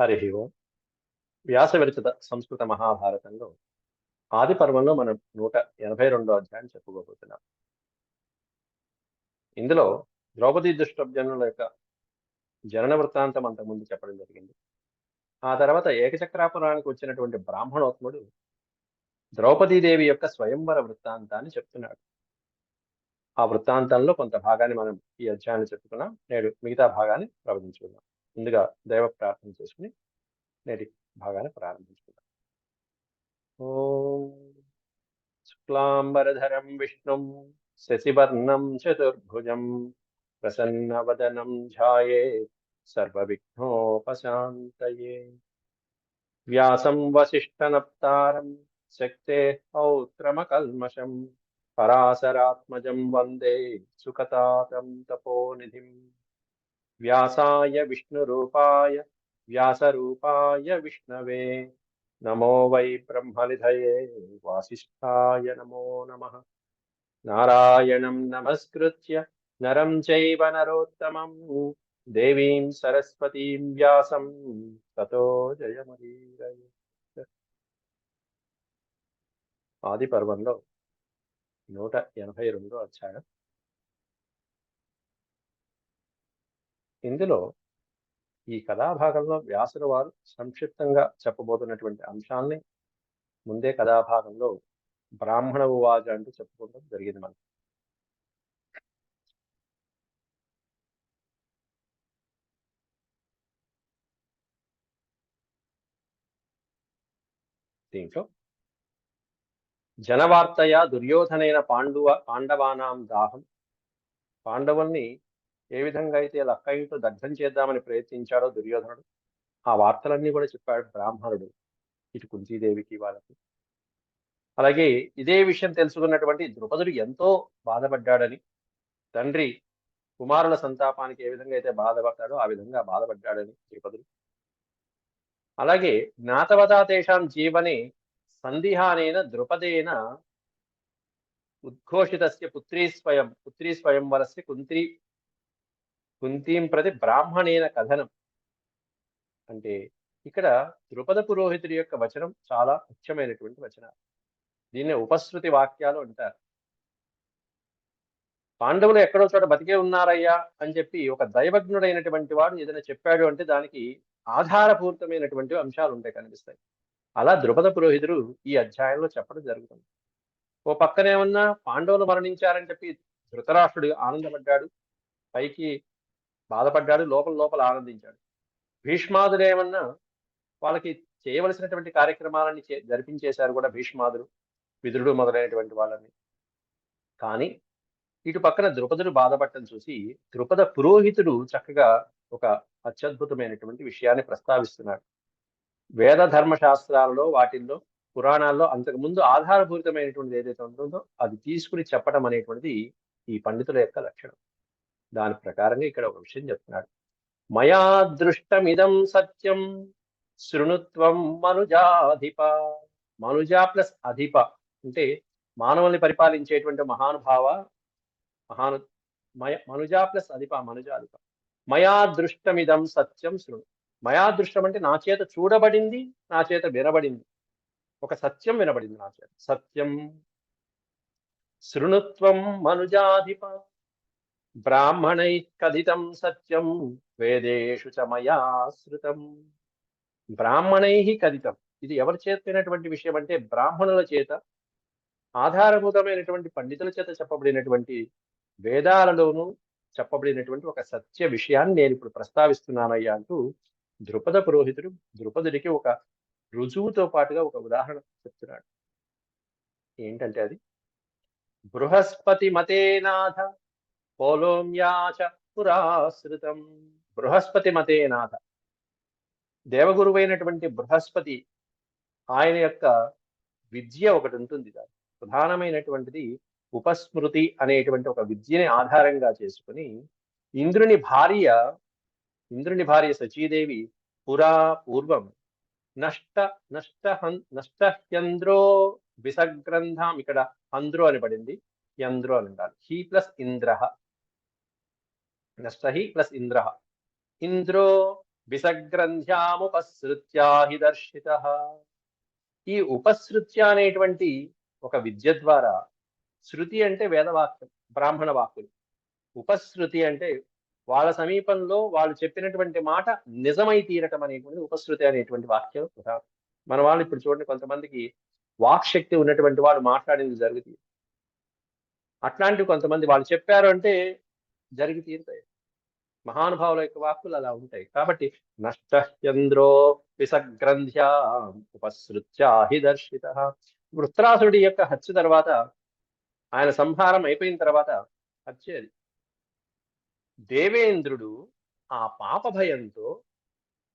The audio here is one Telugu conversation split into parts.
హరి. ఓం వ్యాస విరచిత సంస్కృత మహాభారతంలో ఆది పర్వంలో మనం నూట ఎనభై రెండో అధ్యాయం చెప్పుకోబోతున్నాం. ఇందులో ద్రౌపది దుష్టభ్యనుల యొక్క జనన వృత్తాంతం అంతకుముందు చెప్పడం జరిగింది. ఆ తర్వాత ఏకచక్రాపురానికి వచ్చినటువంటి బ్రాహ్మణోత్ముడు ద్రౌపదీదేవి యొక్క స్వయంవర వృత్తాంతాన్ని చెప్తున్నాడు. ఆ వృత్తాంతంలో కొంత భాగాన్ని మనం ఈ అధ్యాయాన్ని చెప్పుకున్నాం. నేడు మిగతా భాగాన్ని ప్రవచించుకుందాం. ముందుగా దైవ ప్రార్థన చేసుకుని నేటి భాగాన్ని ప్రారంభించుకుందాం. ఓం శుక్లాంబరధరం విష్ణుం శశివర్ణం చతుర్భుజం ప్రసన్నవదనం ధ్యాయే సర్వవిఘ్నోపశాంతయే. వ్యాసం వసిష్ఠనప్తారం శక్తే పౌత్రమకల్మషం పరాశరాత్మజం వందే సుఖతాతం తపోనిధిం. వ్యాసాయ విష్ణురూపాయ వ్యాసరూపాయ విష్ణవే. నమో వై బ్రహ్మనిధయే వాసిష్ఠాయ నమో నమ. నారాయణం నమస్కృత్య నరం చైవ నరోత్తమం. దేవీం సరస్వతీం వ్యాసం. తతో జయముదీరయ ఆది పర్వంలో నూట ఎనభై రెండో అధ్యాయం. ఇందులో ఈ కథాభాగంలో వ్యాసుల వారు సంక్షిప్తంగా చెప్పబోతున్నటువంటి అంశాల్ని ముందే కథాభాగంలో బ్రాహ్మణ ఉవాజ అంటూ చెప్పుకోవడం జరిగింది మనకి. దీంట్లో జనవార్తయ దుర్యోధనైన పాండువ పాండవానాం దాహం పాండవుల్ని ఏ విధంగా అయితే లక్కయ్యతో దగ్ధం చేద్దామని ప్రయత్నించాడో దుర్యోధనుడు ఆ వార్తలన్నీ కూడా చెప్పాడు బ్రాహ్మణుడు ఇటు కుంతీదేవికి వాళ్ళకి. అలాగే ఇదే విషయం తెలుసుకున్నటువంటి ద్రుపదుడు ఎంతో బాధపడ్డాడని తండ్రి కుమారుల సంతాపానికి ఏ విధంగా అయితే బాధపడతాడో ఆ విధంగా బాధపడ్డాడని ద్రుపదుడు. అలాగే జ్ఞాతవతాతేషాం జీవనే సందిహానైన ద్రుపదేన ఉద్ఘోషితస్య పుత్రీ స్వయం పుత్రీ స్వయం వరస్య కుంత్రి కుంతీం ప్రతి బ్రాహ్మణేన కథనం. అంటే ఇక్కడ ద్రుపద పురోహితుడి యొక్క వచనం చాలా ముఖ్యమైనటువంటి వచనాలు. దీన్ని ఉపశృతి వాక్యాలు అంటారు. పాండవులు ఎక్కడో చోట బతికే ఉన్నారయ్యా అని చెప్పి ఒక దైవజ్ఞుడైనటువంటి వాడు ఏదైనా చెప్పాడు అంటే దానికి ఆధారపూరితమైనటువంటి అంశాలు ఉంటాయి కనిపిస్తాయి. అలా ద్రుపద పురోహితుడు ఈ అధ్యాయంలో చెప్పడం జరుగుతుంది. ఓ పక్కనేమన్నా పాండవులు మరణించారని చెప్పి ధృతరాష్ట్రుడు ఆనందపడ్డాడు. పైకి బాధపడ్డాడు లోపల లోపల ఆనందించాడు. భీష్మాదుడు ఏమన్నా వాళ్ళకి చేయవలసినటువంటి కార్యక్రమాలని జరిపించేశారు కూడా భీష్మాదుడు విదురుడు మొదలైనటువంటి వాళ్ళని. కానీ ఇటు పక్కన ద్రుపదుడు బాధపడటం చూసి ద్రుపద పురోహితుడు చక్కగా ఒక అత్యద్భుతమైనటువంటి విషయాన్ని ప్రస్తావిస్తున్నాడు. వేద ధర్మశాస్త్రాలలో వాటిల్లో పురాణాల్లో అంతకుముందు ఆధారపూరితమైనటువంటిది ఏదైతే ఉంటుందో అది తీసుకుని చెప్పడం అనేటువంటిది ఈ పండితుల యొక్క లక్షణం. దాని ప్రకారంగా ఇక్కడ ఒక విషయం చెప్తున్నాడు. మయా దృష్టమిదం సత్యం శృణుత్వం మనుజాధిప. మనుజా ప్లస్ అధిప అంటే మానవుల్ని పరిపాలించేటువంటి మహానుభావ మహాను మయ మనుజా ప్లస్ అధిప మనుజాధిప మయా దృష్టమిదం సత్యం శృణు మయా దృష్టం అంటే నా చేత చూడబడింది నా చేత వినబడింది. ఒక సత్యం వినబడింది నా చేత. సత్యం శృణుత్వం మనుజాధిప. బ్రాహ్మణై కథితం సత్యం వేదేషు చ మయా బ్రాహ్మణై కథితం ఇది ఎవరి చేతనటువంటి విషయం అంటే బ్రాహ్మణుల చేత ఆధారభూతమైనటువంటి పండితుల చేత చెప్పబడినటువంటి వేదాలలోనూ చెప్పబడినటువంటి ఒక సత్య విషయాన్ని నేను ఇప్పుడు ప్రస్తావిస్తున్నానయ్యా అంటూ ద్రుపద పురోహితుడు ద్రుపదుడికి ఒక రుజువుతో పాటుగా ఒక ఉదాహరణ చెప్తున్నాడు. ఏంటంటే అది? బృహస్పతి మతేనాథ పోలోమ్యాచ పురాశ్రితం. బృహస్పతి మతేనాథ. దేవగురువైనటువంటి బృహస్పతి ఆయన యొక్క విద్య ఒకటి ఉంటుంది దాని. ప్రధానమైనటువంటిది ఉపస్మృతి అనేటువంటి ఒక విద్యని ఆధారంగా చేసుకుని ఇంద్రుని భార్య ఇంద్రుని భార్య సచీదేవి పురా పూర్వం నష్ట నష్ట నష్టహ్యంద్రో విసగ్రంథం. ఇక్కడ అంద్రో అని పడింది. యంద్రో అని ఉండాలి. హీ ప్లస్ ఇంద్ర నష్టహి ప్లస్ ఇంద్ర. ఇంద్రో బిసగ్రంథ్యాముపసృత్యాహి దర్శిత. ఈ ఉపసృత్య అనేటువంటి ఒక విద్య ద్వారా శృతి అంటే వేదవాక్యం బ్రాహ్మణ వాక్కులు. ఉపశృతి అంటే వాళ్ళ సమీపంలో వాళ్ళు చెప్పినటువంటి మాట నిజమై తీరటం అనేటువంటి ఉపశృతి అనేటువంటి వాక్యం మన వాళ్ళు ఇప్పుడు చూడండి కొంతమందికి వాక్శక్తి ఉన్నటువంటి వాళ్ళు మాట్లాడింది జరుగుతుంది అట్లాంటివి కొంతమంది వాళ్ళు చెప్పారు అంటే జరిగి తీరుతాయి మహానుభావుల యొక్క వాక్కులు అలా ఉంటాయి. కాబట్టి నష్టంద్రో విసగ్రంథ్యా ఉపసృత్యాహిదర్శిత వృత్రాసుడి యొక్క హత్య తర్వాత ఆయన సంహారం అయిపోయిన తర్వాత హత్య అది. దేవేంద్రుడు ఆ పాప భయంతో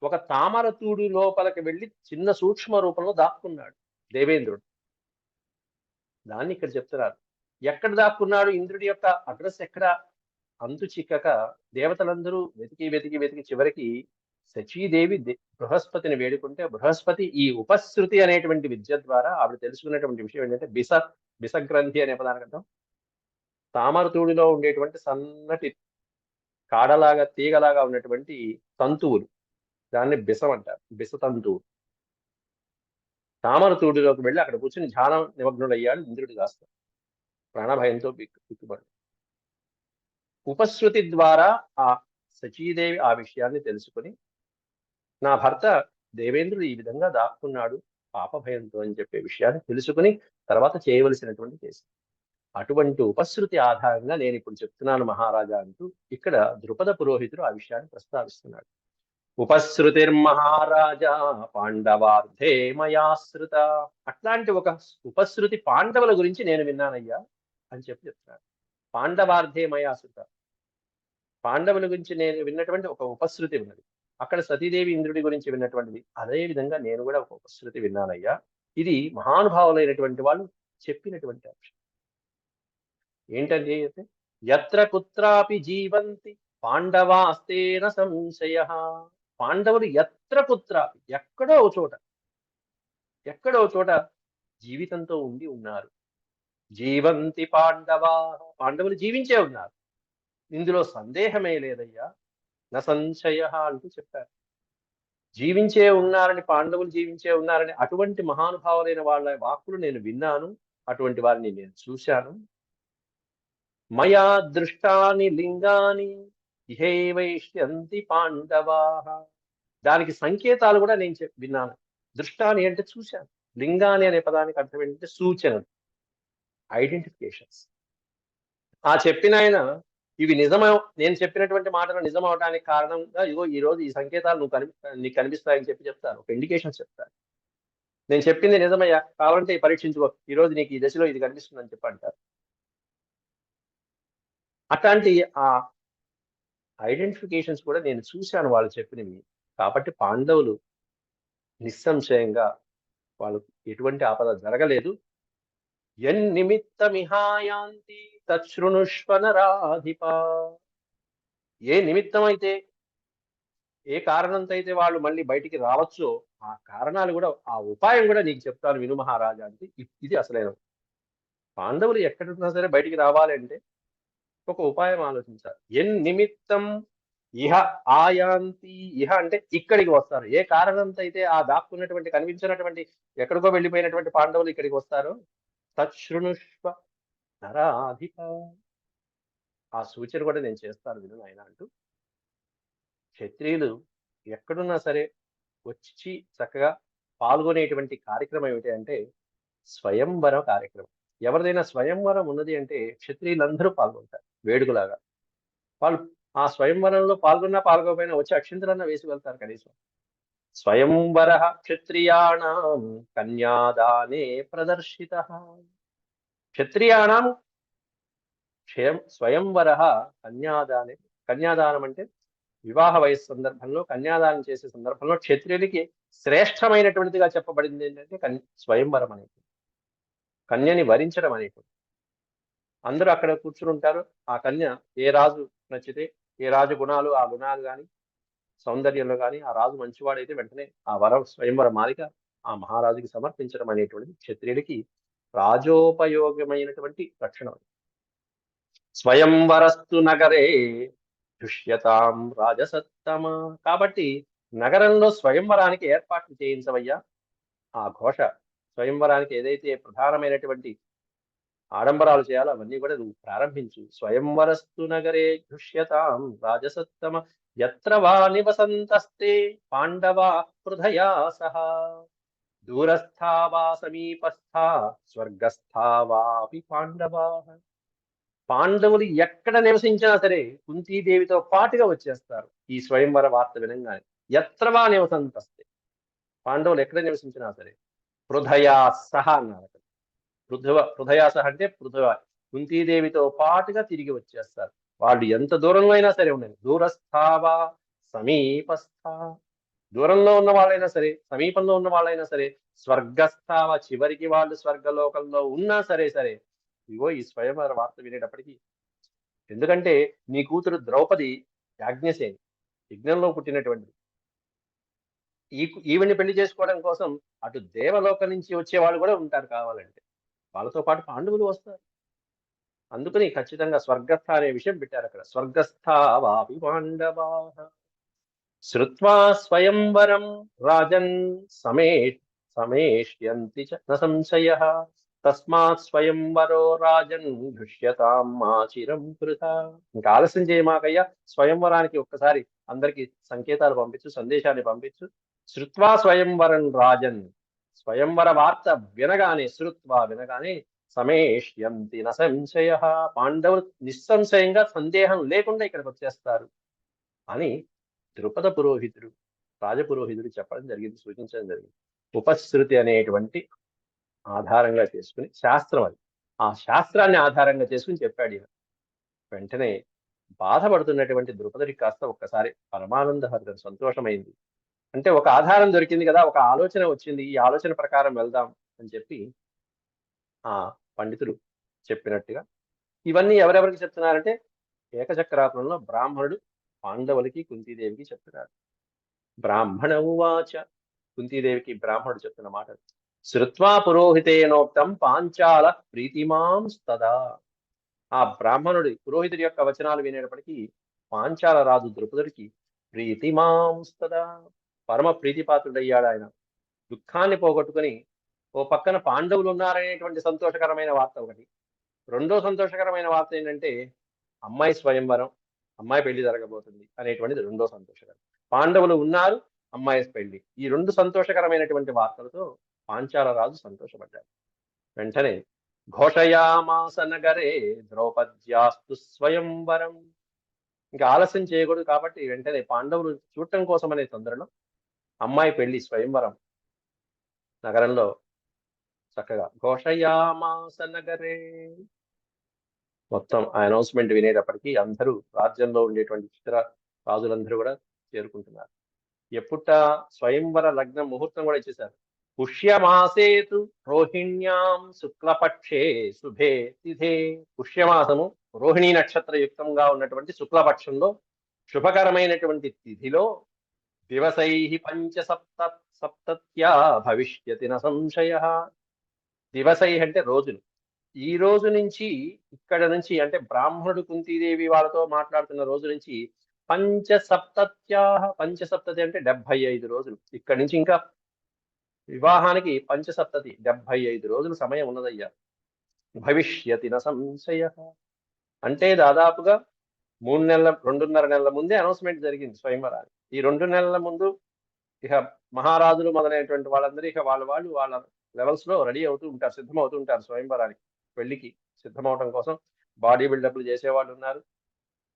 ఒక తామరతూడు లోపలికి వెళ్ళి చిన్న సూక్ష్మ రూపంలో దాక్కున్నాడు దేవేంద్రుడు. దాన్ని ఇక్కడ చెప్తున్నారు. ఎక్కడ దాక్కున్నాడు? ఇంద్రుడి యొక్క అడ్రస్ ఎక్కడ? అంతు చిక్కక దేవతలందరూ వెతికి వెతికి వెతికి చివరికి శచీదేవి బృహస్పతిని వేడుకుంటే బృహస్పతి ఈ ఉపశృతి అనేటువంటి విద్య ద్వారా ఆవిడ తెలుసుకున్నటువంటి విషయం ఏంటంటే బిస బిసగ్రంథి అనే పదానికి అర్థం. తామరతూడిలో ఉండేటువంటి సన్నటి కాడలాగా తీగలాగా ఉన్నటువంటి తంతువులు. దాన్ని బిసం అంటారు బిస తంతువు. తామరతూడిలోకి వెళ్ళి అక్కడ కూర్చుని ధ్యానం నిమగ్నుడయ్యాడు ఇంద్రుడు కాస్తాడు ప్రాణభయంతో పిక్కుపడు ఉపశృతి ద్వారా ఆ సచీదేవి ఆ విషయాన్ని తెలుసుకుని నా భర్త దేవేంద్రుడు ఈ విధంగా దాక్కున్నాడు పాపభయంతో అని చెప్పే విషయాన్ని తెలుసుకుని తర్వాత చేయవలసినటువంటి కేసు. అటువంటి ఉపశృతి ఆధారంగా నేను ఇప్పుడు చెప్తున్నాను మహారాజా అంటూ ఇక్కడ ద్రుపద పురోహితుడు ఆ విషయాన్ని ప్రస్తావిస్తున్నాడు. ఉపశృతిర్మహారాజా పాండవార్థే మయాశ్రుత అట్లాంటి ఒక ఉపశృతి పాండవుల గురించి నేను విన్నానయ్యా అని చెప్పి చెప్తున్నాడు. పాండవార్థే మయాశ్రుత పాండవుల గురించి నేను విన్నటువంటి ఒక ఉపశృతి ఉన్నది. అక్కడ సతీదేవి ఇంద్రుడి గురించి విన్నటువంటిది. అదే విధంగా నేను కూడా ఒక ఉపశృతి విన్నానయ్యా. ఇది మహానుభావులైనటువంటి వాళ్ళు చెప్పినటువంటి అంశం. ఏంటంటే ఎత్ర కుత్రాపి జీవంతి పాండవాస్తేన సంశయ. పాండవులు ఎత్ర కుత్రాపి ఎక్కడో ఓ చోట ఎక్కడో చోట జీవితంతో ఉండి ఉన్నారు. జీవంతి పాండవా పాండవులు జీవించే ఉన్నారు. ఇందులో సందేహమే లేదయ్యా. న సంశయ అంటూ చెప్పారు. జీవించే ఉన్నారని పాండవులు జీవించే ఉన్నారని అటువంటి మహానుభావులైన వాళ్ళ వాక్కులు నేను విన్నాను. అటువంటి వారిని నేను చూశాను. మయా దృష్టాని లింగాని ఇహేవైష్యంతి పాండవా. దానికి సంకేతాలు కూడా నేను విన్నాను. దృష్టాని అంటే చూశాను. లింగాని అనే పదానికి అర్థం ఏంటంటే సూచనలు. ఐడెంటిఫికేషన్స్. ఆ చెప్పిన ఆయన ఇవి నిజమో నేను చెప్పినటువంటి మాటలు నిజం అవడానికి కారణంగా ఇగో ఈ రోజు ఈ సంకేతాలు నువ్వు కనిపి నీకు కనిపిస్తాయని చెప్పి చెప్తారు. ఒక ఇండికేషన్స్ చెప్తారు. నేను చెప్పింది నిజమయ్యా కావాలంటే పరీక్షించుకో. ఈ రోజు నీకు ఈ దశలో ఇది కనిపిస్తుందని చెప్పి అంటారు. అట్లాంటి ఆ ఐడెంటిఫికేషన్స్ కూడా నేను చూశాను వాళ్ళు చెప్పినవి. కాబట్టి పాండవులు నిస్సంశయంగా వాళ్ళకు ఎటువంటి ఆపద జరగలేదు. ఎన్నిమిత్తమిహాయాంతి తృణుష్వనరాధిప ఏ నిమిత్తం అయితే ఏ కారణంతో అయితే వాళ్ళు మళ్ళీ బయటికి రావచ్చో ఆ కారణాలు కూడా ఆ ఉపాయం కూడా నీకు చెప్తాను విను మహారాజా అంటే ఇది అసలైన పాండవులు ఎక్కడున్నా సరే బయటికి రావాలంటే ఒక ఉపాయం ఆలోచించాలి. ఎన్ నిమిత్తం ఇహ ఆయాంతి ఇహ అంటే ఇక్కడికి వస్తారు. ఏ కారణంతో అయితే ఆ దాక్కున్నటువంటి కనిపించినటువంటి ఎక్కడికో వెళ్ళిపోయినటువంటి పాండవులు ఇక్కడికి వస్తారు తృణుష్వ నరాధిప. ఆ సూచన కూడా నేను చేస్తాను విను ఆయన అంటూ. క్షత్రియులు ఎక్కడున్నా సరే వచ్చి చక్కగా పాల్గొనేటువంటి కార్యక్రమం ఏమిటి అంటే స్వయంవర కార్యక్రమం. ఎవరిదైనా స్వయంవరం ఉన్నది అంటే క్షత్రియులందరూ పాల్గొంటారు వేడుకలాగా. వాళ్ళు ఆ స్వయంవరంలో పాల్గొన్నా పాల్గొపోయినా వచ్చి అక్షింతలన్నా వేసి వెళ్తారు కనీసం. స్వయంవర క్షత్రియాణం కన్యాదానే ప్రదర్శిత. క్షత్రియాణం స్వయంవర కన్యాదానే కన్యాదానం అంటే వివాహ వయస్సు సందర్భంలో కన్యాదానం చేసే సందర్భంలో క్షత్రియులకి శ్రేష్టమైనటువంటిదిగా చెప్పబడింది ఏంటంటే కన్ స్వయంవరం అనేది. కన్యని వరించడం అనేటువంటి అందరూ అక్కడ కూర్చుని ఉంటారు. ఆ కన్య ఏ రాజు నచ్చితే ఏ రాజు గుణాలు ఆ గుణాలు కానీ సౌందర్యంలో కానీ ఆ రాజు మంచివాడైతే వెంటనే ఆ వర స్వయంవర మాలిక ఆ మహారాజుకి సమర్పించడం అనేటువంటిది క్షత్రియుడికి రాజోపయోగమైనటువంటి లక్షణం స్వయంవరస్తు నగరే దుష్యతాం రాజసత్తమ. కాబట్టి నగరంలో స్వయంవరానికి ఏర్పాట్లు చేయించవయ్యా. ఆ ఘోష స్వయంవరానికి ఏదైతే ప్రధానమైనటువంటి ఆడంబరాలు చేయాలో అవన్నీ కూడా నువ్వు ప్రారంభించు. స్వయంవరస్తు నగరే ఘృష్యతాం రాజసత్తమ. ఎత్ర వా నివసంతస్తే పాండవా హృదయా సహ. దూరస్థా వా సమీపస్థా స్వర్గస్థా వాపి పాండవా. పాండవులు ఎక్కడ నివసించినా సరే కుంతీదేవితో పాటుగా వచ్చేస్తారు. ఈ స్వయంవర వార్త వినంగానే ఎత్రవా నివసంతస్తే. పాండవులు ఎక్కడ నివసించినా సరే హృదయా సహ అన్నారు అక్కడ. పృథువ హృదయా సహ అంటే పృథువ కుంతీదేవితో పాటుగా తిరిగి వచ్చేస్తారు. వాళ్ళు ఎంత దూరంలో అయినా సరే ఉండండి. దూరస్థావా సమీపస్థ. దూరంలో ఉన్న వాళ్ళైనా సరే సమీపంలో ఉన్న వాళ్ళైనా సరే స్వర్గస్థావ చివరికి వాళ్ళు స్వర్గలోకంలో ఉన్నా సరే సరే. ఇగో ఈ స్వయంవర వార్త వినేటప్పటికీ ఎందుకంటే నీ కూతురు ద్రౌపది యాజ్ఞసేని యజ్ఞంలో పుట్టినటువంటిది. ఈ ఈవిని పెళ్ళి చేసుకోవడం కోసం అటు దేవలోకం నుంచి వచ్చే వాళ్ళు కూడా ఉంటారు కావాలంటే. వాళ్ళతో పాటు పాండవులు వస్తారు. అందుకని ఖచ్చితంగా స్వర్గస్థ అనే విషయం పెట్టారు అక్కడ. స్వర్గస్థ వాపి పాండవా. శ్రుత్వా స్వయంవరం రాజన్ సమే సమేష్యంతి చ న సంశయ. తస్మాత్ స్వయంవరో రాజన్ దృశ్యతాం మా కృత. ఇంకా ఆలస్యం చేయమాకయ్యా స్వయంవరానికి ఒక్కసారి అందరికి సంకేతాలు పంపించు సందేశాన్ని పంపించు. శృత్వా స్వయంవరం రాజన్. స్వయంవర వార్త వినగానే శృత్వా వినగానే సమేష్యంతి న సంశయ. పాండవులు నిస్సంశయంగా సందేహం లేకుండా ఇక్కడికి వచ్చేస్తారు. అని ద్రుపద పురోహితుడు రాజపురోహితుడు చెప్పడం జరిగింది సూచించడం జరిగింది. ఉపశృతి అనేటువంటి ఆధారంగా చేసుకుని శాస్త్రం అది. ఆ శాస్త్రాన్ని ఆధారంగా చేసుకుని చెప్పాడు ఈయన. వెంటనే బాధపడుతున్నటువంటి ద్రుపదుడికి కాస్త ఒక్కసారి పరమానంద సంతోషమైంది. అంటే ఒక ఆధారం దొరికింది కదా ఒక ఆలోచన వచ్చింది ఈ ఆలోచన ప్రకారం వెళ్దాం అని చెప్పి ఆ పండితులు చెప్పినట్టుగా. ఇవన్నీ ఎవరెవరికి చెప్తున్నారంటే ఏకచక్రాపురంలో బ్రాహ్మణుడు పాండవులకి కుంతీదేవికి చెప్తున్నాడు బ్రాహ్మణ ఉవాచ కుంతీదేవికి బ్రాహ్మణుడు చెప్తున్న మాట. శృత్వా పురోహితేనోక్తం పాంచాల ప్రీతిమాంస్తదా ఆ బ్రాహ్మణుడి పురోహితుడి యొక్క వచనాలు వినేటప్పటికీ పాంచాల రాజు ద్రుపదుడికి ప్రీతిమాంస్తదా పరమ ప్రీతిపాత్రుడయ్యాడు ఆయన. దుఃఖాన్ని పోగొట్టుకుని ఓ పక్కన పాండవులు ఉన్నారనేటువంటి సంతోషకరమైన వార్త ఒకటి. రెండో సంతోషకరమైన వార్త ఏంటంటే అమ్మాయి స్వయంవరం అమ్మాయి పెళ్ళి జరగబోతుంది అనేటువంటిది రెండో సంతోషకరం. పాండవులు ఉన్నారు అమ్మాయి పెళ్ళి. ఈ రెండు సంతోషకరమైనటువంటి వార్తలతో పాంచాల రాజు సంతోషపడ్డారు వెంటనే ఘోషయామాస నగరే ద్రౌపద్యాస్తు స్వయంవరం. ఇంకా ఆలస్యం చేయకూడదు కాబట్టి వెంటనే పాండవులు చూడటం కోసం అనే తొందరలో అమ్మాయి పెళ్ళి స్వయంవరం. నగరంలో చక్కగా. ఘోషయామాస నగరే మొత్తం ఆ అనౌన్స్మెంట్ వినేటప్పటికీ అందరూ రాజ్యంలో ఉండేటువంటి చిత్ర రాజులందరూ కూడా చేరుకుంటున్నారు. ఎప్పుట స్వయంవర లగ్న ముహూర్తం కూడా ఇచ్చేశారు. పుష్యమాసేతు రోహిణ్యాం శుక్లపక్షే శుభే తిథే. పుష్యమాసము రోహిణీ నక్షత్ర యుక్తంగా ఉన్నటువంటి శుక్లపక్షంలో శుభకరమైనటువంటి తిథిలో దివసై పంచ సప్త సప్తత్యా భవిష్యతి న సంశయ. దివసై అంటే రోజులు. ఈ రోజు నుంచి ఇక్కడ నుంచి అంటే బ్రాహ్మణుడు కుంతీదేవి వాళ్ళతో మాట్లాడుతున్న రోజు నుంచి పంచ పంచసప్తతి పంచ అంటే డెబ్బై ఐదు రోజులు. ఇక్కడ నుంచి ఇంకా వివాహానికి పంచసప్తతి డెబ్బై ఐదు రోజులు సమయం ఉన్నదయ్యా. భవిష్యతి న సంశయ. అంటే దాదాపుగా మూడు నెలల రెండున్నర నెలల ముందే అనౌన్స్మెంట్ జరిగింది స్వయంవరాన్ని ఈ రెండు నెలల ముందు ఇక మహారాజులు మొదలైనటువంటి వాళ్ళందరూ ఇక వాళ్ళ వాళ్ళు వాళ్ళ లెవెల్స్లో రెడీ అవుతూ ఉంటారు సిద్ధమవుతూ ఉంటారు స్వయంవరానికి పెళ్ళికి సిద్ధమవటం కోసం. బాడీ బిల్డప్లు చేసేవాళ్ళు ఉన్నారు.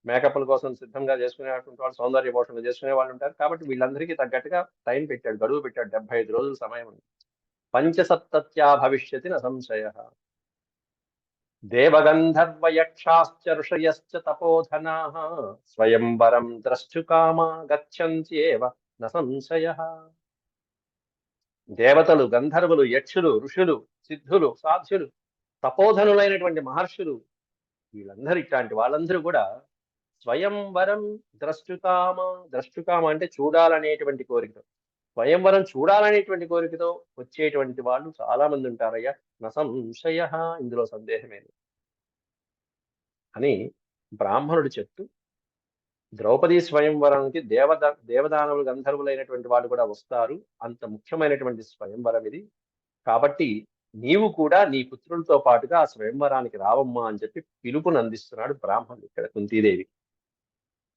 మేకప్ల కోసం సిద్ధంగా చేసుకునేటువంటి వాళ్ళు సౌందర్య పోషణలు చేసుకునే వాళ్ళు ఉంటారు. కాబట్టి వీళ్ళందరికీ తగ్గట్టుగా టైం పెట్టాడు గడువు పెట్టాడు డెబ్బై ఐదు రోజుల సమయం ఉంది. పంచసప్తత్యా భవిష్యతి న సంశయ. దేవగంధర్వయక్షాశ్చ ఋషయశ్చ తపోధనా. స్వయంవరం ద్రష్టుకామా గచ్చంత్యేవ న సంశయ. దేవతలు గంధర్వులు యక్షులు ఋషులు సిద్ధులు సాధ్యులు తపోధనులైనటువంటి మహర్షులు వీళ్ళందరూ ఇట్లాంటి వాళ్ళందరూ కూడా స్వయంవరం ద్రష్టుకామ ద్రష్టుకామ అంటే చూడాలనేటువంటి కోరికతో స్వయంవరం చూడాలనేటువంటి కోరికతో వచ్చేటువంటి వాళ్ళు చాలా మంది ఉంటారయ్యా. న సంశయ ఇందులో సందేహమేది అని బ్రాహ్మణుడు చెప్తూ ద్రౌపది స్వయంవరానికి దేవద దేవదానవులు గంధర్వులైనటువంటి వాళ్ళు కూడా వస్తారు. అంత ముఖ్యమైనటువంటి స్వయంవరం ఇది. కాబట్టి నీవు కూడా నీ పుత్రులతో పాటుగా ఆ స్వయంవరానికి రావమ్మా అని చెప్పి పిలుపును అందిస్తున్నాడు బ్రాహ్మణుడు ఇక్కడ కుంతీదేవి.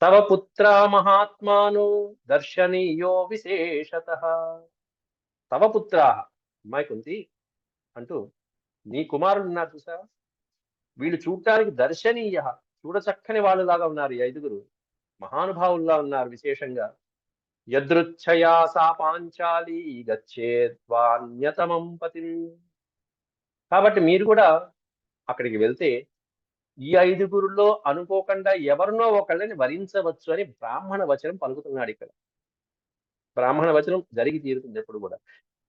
తవ పుత్ర మహాత్మాను దర్శనీయో విశేషత. తవ పుత్ర అమ్మాయి కుంతి అంటూ నీ కుమారుడు ఉన్నారు చూసా వీళ్ళు చూడటానికి దర్శనీయ. చూడచక్కని వాళ్ళలాగా ఉన్నారు ఈ ఐదుగురు. మహానుభావుల్లా ఉన్నారు విశేషంగా. యదృచ్ఛయా సా పాంచాలి గచ్చేద్వాన్యతమం పతి. కాబట్టి మీరు కూడా అక్కడికి వెళ్తే ఈ ఐదుగురులో అనుకోకుండా ఎవరినో ఒకళ్ళని వరించవచ్చు అని బ్రాహ్మణ వచనం పలుకుతున్నాడు ఇక్కడ. బ్రాహ్మణ వచనం జరిగి తీరుతుంది ఎప్పుడు కూడా.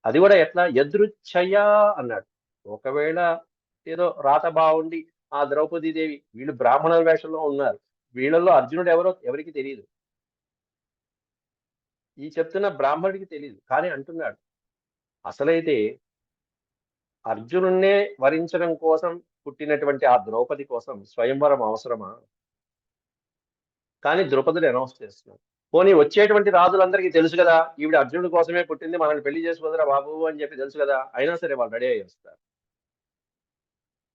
అది కూడా ఎట్లా? యదృచ్ఛయా అన్నాడు. ఒకవేళ ఏదో రాత బాగుండి ఆ ద్రౌపదీదేవి వీళ్ళు బ్రాహ్మణ వేషంలో ఉన్నారు. వీళ్ళలో అర్జునుడు ఎవరో ఎవరికి తెలియదు ఈ చెప్తున్న బ్రాహ్మణుడికి తెలియదు కానీ అంటున్నాడు అసలైతే అర్జునుణ్ణే వరించడం కోసం పుట్టినటువంటి ఆ ద్రౌపది కోసం స్వయంవరం అవసరమా? కానీ ద్రౌపదుడు అనౌన్స్ చేస్తున్నాడు. పోనీ వచ్చేటువంటి రాజులందరికీ తెలుసు కదా ఈవిడ అర్జునుడి కోసమే పుట్టింది మనల్ని పెళ్ళి చేసుకోదరా బాబు అని చెప్పి తెలుసు కదా అయినా సరే వాళ్ళు రెడీ అయ్యి వస్తారు.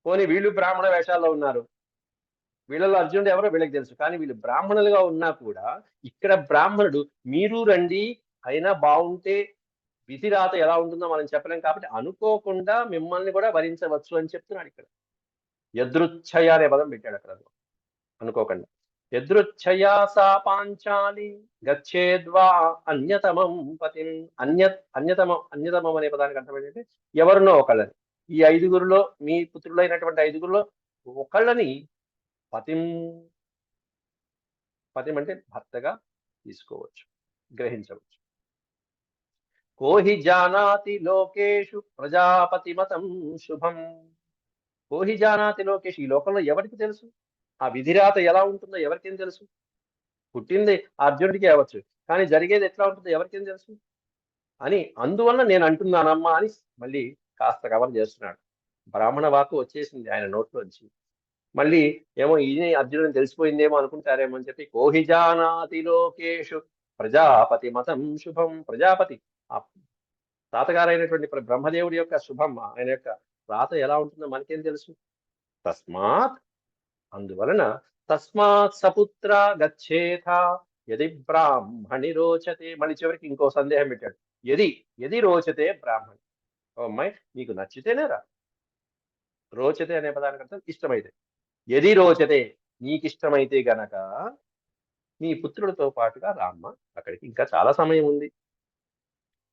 పోనీ వీళ్ళు బ్రాహ్మణ వేషాల్లో ఉన్నారు. వీళ్ళలో అర్జునుడు ఎవరో వీళ్ళకి తెలుసు. కానీ వీళ్ళు బ్రాహ్మణులుగా ఉన్నా కూడా ఇక్కడ బ్రాహ్మణుడు మీరు రండి అయినా బాగుంటే విధి రాత ఎలా ఉంటుందో మనం చెప్పలేం కాబట్టి అనుకోకుండా మిమ్మల్ని కూడా భరించవచ్చు అని చెప్తున్నాడు ఇక్కడ. యదృచ్ఛయ అనే పదం పెట్టాడు అక్కడ అనుకోకుండా. యదృచ్ఛయా సా పాంచాలి గచ్చేద్వా అన్యతమం పతిం. అన్య అన్యతమం అన్యతమం అనే పదానికి అర్థం ఏంటంటే ఎవరినో ఒకళ్ళని. ఈ ఐదుగురులో మీ పుత్రులైనటువంటి ఐదుగురులో ఒకళ్ళని పతిం పతిం అంటే భర్తగా తీసుకోవచ్చు గ్రహించవచ్చు. కోహి జానాతి లోకేషు ప్రజాపతి మతం శుభం. కోహి జానాతి లోకేష్ ఈ లోకంలో ఎవరికి తెలుసు? ఆ విధిరాత ఎలా ఉంటుందో ఎవరికేం తెలుసు? పుట్టింది అర్జునుడికి అవ్వచ్చు కానీ జరిగేది ఎట్లా ఉంటుందో ఎవరికేం తెలుసు? అని అందువల్ల నేను అంటున్నానమ్మా అని మళ్ళీ కాస్త కవర్ చేస్తున్నాడు. బ్రాహ్మణ వాకు వచ్చేసింది ఆయన నోట్లోంచి. మళ్ళీ ఏమో ఈయన అర్జునుడిని తెలిసిపోయిందేమో అనుకుంటారేమో అని చెప్పి కోహిజానాతి లోకేషు ప్రజాపతి మతం శుభం ప్రజాపతి. ఆ తాతగారైనటువంటి బ్రహ్మదేవుడి యొక్క శుభం ఆయన యొక్క రాత ఎలా ఉంటుందో మనకేం తెలుసు? తస్మాత్ అందువలన తస్మాత్ సపుత్ర గచ్చేథ యది బ్రాహ్మణి రోచతే. మళ్ళీ చివరికి ఇంకో సందేహం పెట్టాడు. ఎది ఎది రోచతే బ్రాహ్మణి. ఓ అమ్మాయి నీకు నచ్చితేనే రా. రోచతే అనే పదానికి అర్థం ఇష్టమైతే. ఎది రోచతే నీకు ఇష్టమైతే గనక నీ పుత్రుడితో పాటుగా రామ్మ అక్కడికి ఇంకా చాలా సమయం ఉంది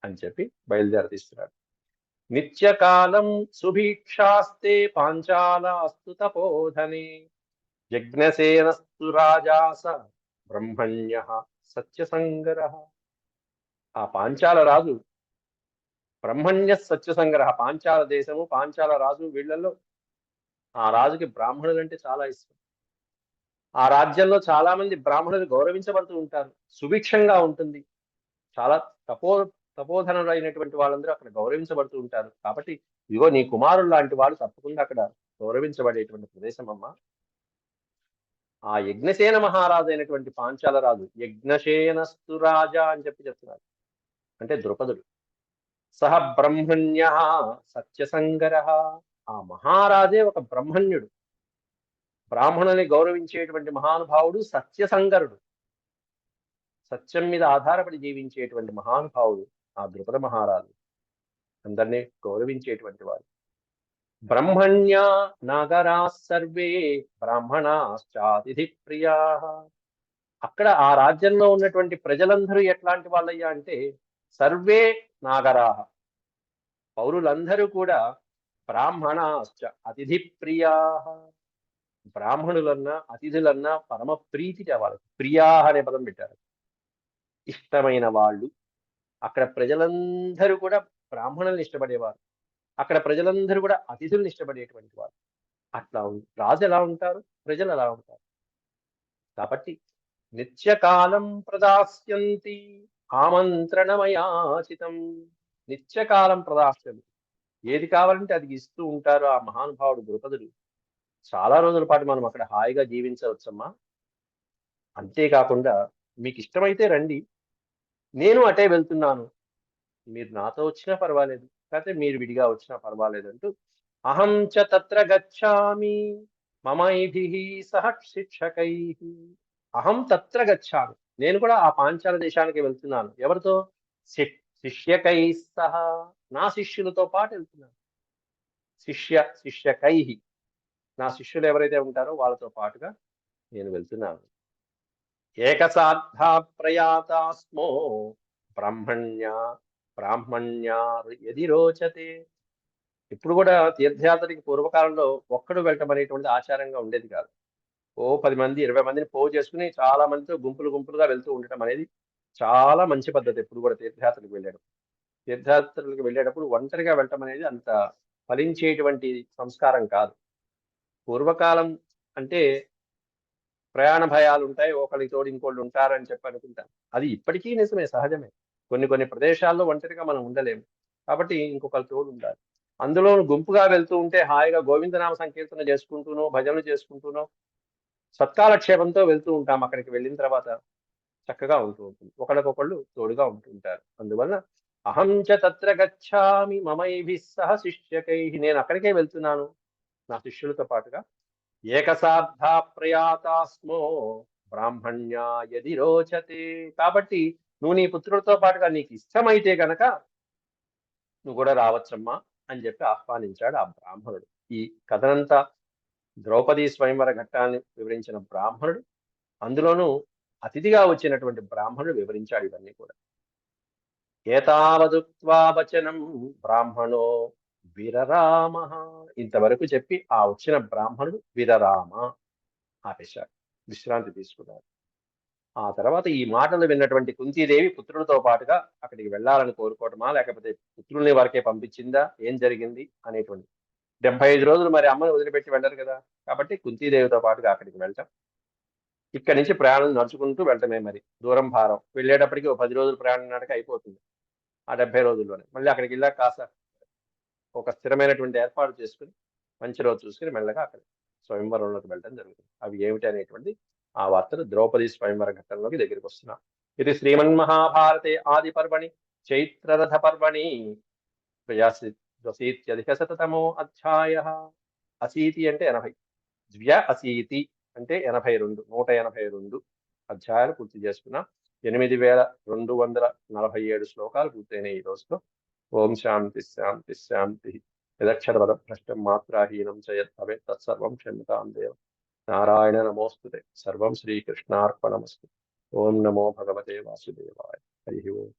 అని చెప్పి బయలుదేరి తీస్తున్నాడు నిత్యకాలం సుభిక్షాస్తే పాంచాలాస్తు తపోధనే యజ్ఞసేనస్తు రాజాస బ్రహ్మణ్య సత్యసంగర. ఆ పాంచాల రాజు బ్రహ్మణ్య సత్యసంగర పాంచాల దేశము పాంచాల రాజు వీళ్ళల్లో ఆ రాజుకి బ్రాహ్మణులు అంటే చాలా ఇష్టం. ఆ రాజ్యంలో చాలా మంది బ్రాహ్మణులు గౌరవించబడుతూ ఉంటారు. సుభిక్షంగా ఉంటుంది. చాలా తపో తపోధనులు అయినటువంటి వాళ్ళందరూ అక్కడ గౌరవించబడుతూ ఉంటారు. కాబట్టి ఇదిగో నీ కుమారుడు లాంటి వాడు తప్పకుండా అక్కడ గౌరవించబడేటువంటి ప్రదేశం అమ్మా. ఆ యజ్ఞసేన మహారాజు అయినటువంటి పాంచాల రాజు యజ్ఞసేనస్తు రాజా అని చెప్పి చెప్తున్నారు. అంటే ద్రుపదుడు. సహ బ్రహ్మణ్య సత్యసంగర ఆ మహారాజే ఒక బ్రహ్మణ్యుడు. బ్రాహ్మణుని గౌరవించేటువంటి మహానుభావుడు సత్యసంగరుడు. సత్యం మీద ఆధారపడి జీవించేటువంటి మహానుభావుడు ఆ ద్రుపద మహారాజు. అందరినీ గౌరవించేటువంటి వారు బ్రహ్మణ్య నాగరా సర్వే బ్రాహ్మణాశ్చాతిథి ప్రియా. అక్కడ ఆ రాజ్యంలో ఉన్నటువంటి ప్రజలందరూ ఎట్లాంటి వాళ్ళయ్యా అంటే సర్వే నాగరాహ. పౌరులందరూ కూడా బ్రాహ్మణాశ్చ అతిథి ప్రియా బ్రాహ్మణులన్నా అతిథులన్నా పరమ ప్రీతి వాళ్ళకి ప్రియా అనే పదం పెట్టారు. ఇష్టమైన వాళ్ళు. అక్కడ ప్రజలందరూ కూడా బ్రాహ్మణుల్ని ఇష్టపడేవారు. అక్కడ ప్రజలందరూ కూడా అతిథుల్ని ఇష్టపడేటువంటి వారు. అట్లా రాజు ఎలా ఉంటారు? ప్రజలు ఎలా ఉంటారు. కాబట్టి నిత్యకాలం ప్రదాస్యంతి ఆమంత్రణమయాచితం. నిత్యకాలం ప్రదాస్యంతి. ఏది కావాలంటే అది ఇస్తూ ఉంటారు ఆ మహానుభావుడు ద్రుపదుడు. చాలా రోజుల పాటు మనం అక్కడ హాయిగా జీవించవచ్చమ్మా. అంతేకాకుండా మీకు ఇష్టమైతే రండి. నేను అటే వెళ్తున్నాను. మీరు నాతో వచ్చినా పర్వాలేదు. కాకపోతే మీరు విడిగా వచ్చినా పర్వాలేదు అంటూ అహం చ తత్ర గచ్చామి మమైభి సహ శిక్షకై. అహం తత్ర గచ్చామి. నేను కూడా ఆ పాంచాల దేశానికి వెళ్తున్నాను. ఎవరితో? శి- శిష్యకై సహ. నా శిష్యులతో పాటు వెళ్తున్నాను. శిష్య శిష్య కైహి నా శిష్యులు ఎవరైతే ఉంటారో వాళ్ళతో పాటుగా నేను వెళ్తున్నాను. ఏకసార్థ ప్రయాతాస్మో బ్రాహ్మణ్య బ్రాహ్మణ్య ఎది రోచతే ఇప్పుడు కూడా తీర్థయాత్రకి పూర్వకాలంలో ఒక్కడు వెళ్ళటం అనేటువంటిది ఆచారంగా ఉండేది కాదు. ఓ పది మంది ఇరవై మందిని పోగు చేసుకుని చాలా మందితో గుంపులు గుంపులుగా వెళ్తూ ఉండటం అనేది చాలా మంచి పద్ధతి ఎప్పుడు కూడా తీర్థయాత్రలకు వెళ్ళడం. తీర్థయాత్రలకు వెళ్ళేటప్పుడు ఒంటరిగా వెళ్ళటం అనేది అంత ఫలించేటువంటి సంస్కారం కాదు. పూర్వకాలం అంటే ప్రయాణ భయాలు ఉంటాయి ఒకరికి తోడు ఇంకోళ్ళు ఉంటారని చెప్పి అనుకుంటాం. అది ఇప్పటికీ నిజమే సహజమే. కొన్ని కొన్ని ప్రదేశాల్లో ఒంటరిగా మనం ఉండలేము. కాబట్టి ఇంకొకరి తోడు ఉండాలి. అందులో గుంపుగా వెళ్తూ ఉంటే హాయిగా గోవిందనామ సంకీర్తన చేసుకుంటూనో భజనలు చేసుకుంటూనో సత్కాలక్షేపంతో వెళ్తూ ఉంటాం. అక్కడికి వెళ్ళిన తర్వాత చక్కగా ఉంటూ ఉంటుంది. ఒకరికొకళ్ళు తోడుగా ఉంటుంటారు అందువల్ల అహం చ తత్ర గచ్చామి మమైభి సహ శిష్యకై. నేను అక్కడికే వెళ్తున్నాను నా శిష్యులతో పాటుగా. ఏకసార్థా ప్రయాతాస్మో బ్రాహ్మణ్యా యది రోచతే. కాబట్టి నువ్వు నీ పుత్రుడితో పాటుగా నీకు ఇష్టమైతే గనక నువ్వు కూడా రావచ్చమ్మా అని చెప్పి ఆహ్వానించాడు ఆ బ్రాహ్మణుడు. ఈ కథనంతా ద్రౌపది స్వయంవర ఘట్టాన్ని వివరించిన బ్రాహ్మణుడు అందులోనూ అతిథిగా వచ్చినటువంటి బ్రాహ్మణుడు వివరించాడు ఇవన్నీ కూడా. ఏతావదుక్వా వచనం బ్రాహ్మణో విరరామ. ఇంతవరకు చెప్పి ఆ వచ్చిన బ్రాహ్మణుడు వీరరామ ఆపేశాడు. విశ్రాంతి తీసుకున్నాడు. ఆ తర్వాత ఈ మాటలు విన్నటువంటి కుంతీదేవి పుత్రుడితో పాటుగా అక్కడికి వెళ్ళాలని కోరుకోవటమా లేకపోతే పుత్రుల్ని వరకే పంపించిందా ఏం జరిగింది అనేటువంటి డెబ్బై ఐదు రోజులు మరి అమ్మని వదిలిపెట్టి వెళ్ళరు కదా. కాబట్టి కుంతీదేవితో పాటుగా అక్కడికి వెళ్ళటం. ఇక్కడి నుంచి ప్రయాణం నడుచుకుంటూ వెళ్ళటమే మరి. దూరం భారం. వెళ్ళేటప్పటికి ఒక పది రోజులు ప్రయాణం నాటికి అయిపోతుంది. ఆ డెబ్బై రోజుల్లోనే. మళ్ళీ అక్కడికి వెళ్ళాక కాస్త ఒక స్థిరమైనటువంటి ఏర్పాటు చేసుకుని మంచి రోజు చూసుకుని మెల్లగా అక్కడ స్వయంవరంలోకి వెళ్ళడం జరుగుతుంది. అవి ఏమిటి అనేటువంటి ఆ వార్తలు ద్రౌపది స్వయంవర ఘట్టంలోకి దగ్గరికి వస్తున్నాం. ఇది శ్రీమన్మహాభారతే ఆది పర్వణి చైత్రరథ పర్వణి ద్వ్యశీత్యధిక శతమో అధ్యాయ. అసీతి అంటే ఎనభై. ద్వ్య అసీతి అంటే ఎనభై రెండు నూట ఎనభై రెండు అధ్యాయాలు పూర్తి చేసుకున్నాం. ఎనిమిది వేల రెండు వందల నలభై ఏడు శ్లోకాలు పూర్తయినాయి ఈ రోజులో. ఓం శాంతి శాంతి శాంతి. యదక్షరవద భ్రష్టం మాత్రాహీనం చయత్ భవేత్ తత్సర్వం క్షమ్యతాం దేవ. నారాయణ నమోస్తుతే సర్వం శ్రీకృష్ణార్పణమస్తు. ఓం నమో భగవతే వాసుదేవాయ. హరి ఓం.